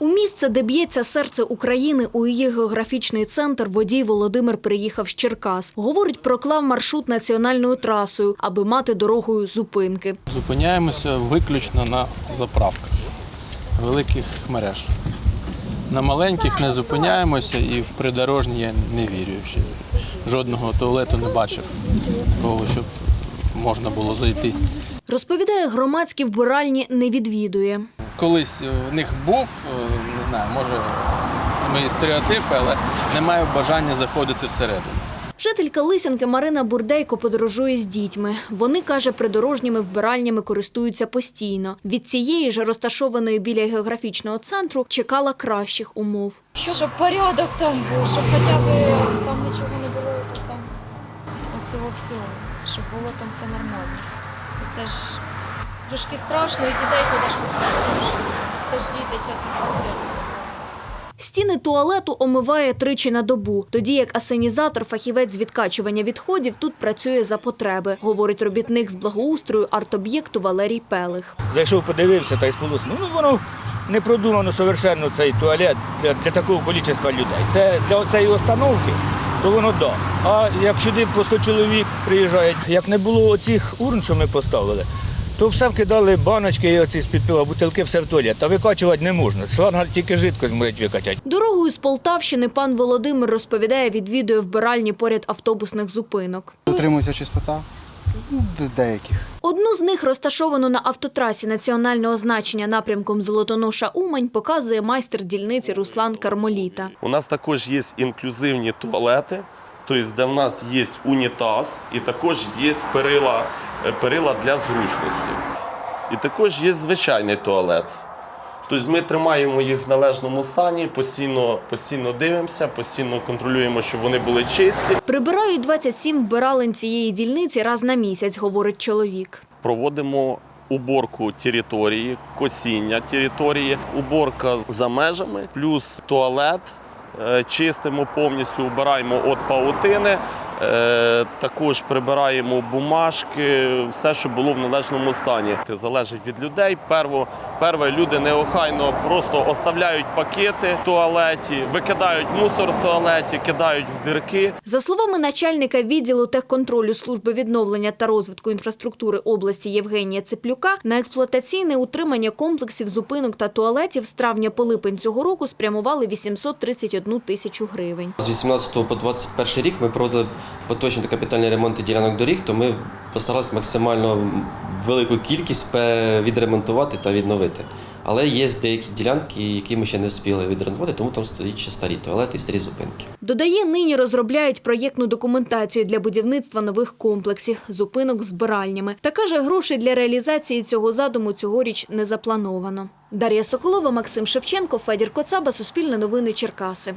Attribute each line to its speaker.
Speaker 1: У місце, де б'ється серце України, у її географічний центр водій Володимир приїхав з Черкас. Говорить, проклав маршрут національною трасою, аби мати дорогою зупинки.
Speaker 2: Зупиняємося виключно на заправках великих мереж. На маленьких не зупиняємося і в придорожні я не вірю. Ще жодного туалету не бачив, такого, щоб можна було зайти.
Speaker 1: Розповідає, громадські вбиральні не відвідує.
Speaker 2: Колись в них був, е, не знаю, може це мої стереотипи, але не маю бажання заходити всередину.
Speaker 1: Жителька Лисянки Марина Бурдейко подорожує з дітьми. Вони, каже, придорожніми вбиральнями користуються постійно. Від цієї ж розташованої біля географічного центру чекала кращих умов.
Speaker 3: Щоб порядок там був, щоб хоча б там нічого не було, то там оцього всього, щоб було там все нормально. Це ж трошки страшно, і дітей куди ж пускати страшно. Це ж діти зараз условлять.
Speaker 1: Стіни туалету омиває тричі на добу, тоді як асенізатор, фахівець з відкачування відходів, тут працює за потреби, говорить робітник з благоустрою арт-об'єкту Валерій Пелих.
Speaker 4: Зайшов, подивився та й сполоснув. Ну воно не продумано совершенно цей туалет для, для такого кількості людей. Це для цієї установки, то воно да. А як сюди по 100 чоловік приїжджають, як не було оцих урн, що ми поставили, то все вкидали баночки і оці з-під пива, бутилки все в туалет. Та викачувати не можна. Шланга тільки жидкость можуть викачати.
Speaker 1: Дорогою з Полтавщини пан Володимир розповідає, відвідує вбиральні поряд автобусних зупинок.
Speaker 5: Дотримується чистота ну, деяких.
Speaker 1: Одну з них розташовану на автотрасі національного значення напрямком Золотоноша Умань показує майстер дільниці Руслан Кармоліта.
Speaker 6: У нас також є інклюзивні туалети, тобто де в нас є унітаз і також є перила, е, перила для зручності. І також є звичайний туалет. Тобто ми тримаємо їх в належному стані, постійно, постійно дивимося, постійно контролюємо, щоб вони були чисті.
Speaker 1: Прибирають 27 вбиралень цієї дільниці раз на місяць, говорить чоловік.
Speaker 6: Проводимо уборку території, косіння території, уборка за межами, плюс туалет. Е, Чистимо повністю, убираємо від паутини, також прибираємо бумажки, все, що було в належному стані. Це залежить від людей. Перво, перше, люди неохайно просто оставляють пакети в туалеті, викидають мусор в туалеті, кидають в дирки.
Speaker 1: За словами начальника відділу техконтролю служби відновлення та розвитку інфраструктури області Євгенія Циплюка, на експлуатаційне утримання комплексів зупинок та туалетів з травня по липень цього року спрямували 831 тисячу гривень.
Speaker 7: З 18 по 21 рік ми проводили поточні та капітальні ремонти ділянок доріг, то ми постаралися максимально велику кількість відремонтувати та відновити. Але є деякі ділянки, які ми ще не встигли відремонтувати, тому там стоять ще старі туалети і старі зупинки.
Speaker 1: Додає, нині розробляють проєктну документацію для будівництва нових комплексів, зупинок збиральнями. Та каже, грошей для реалізації цього задуму цьогоріч не заплановано. Дар'я Соколова, Максим Шевченко, Федір Коцаба, Суспільне новини Черкаси.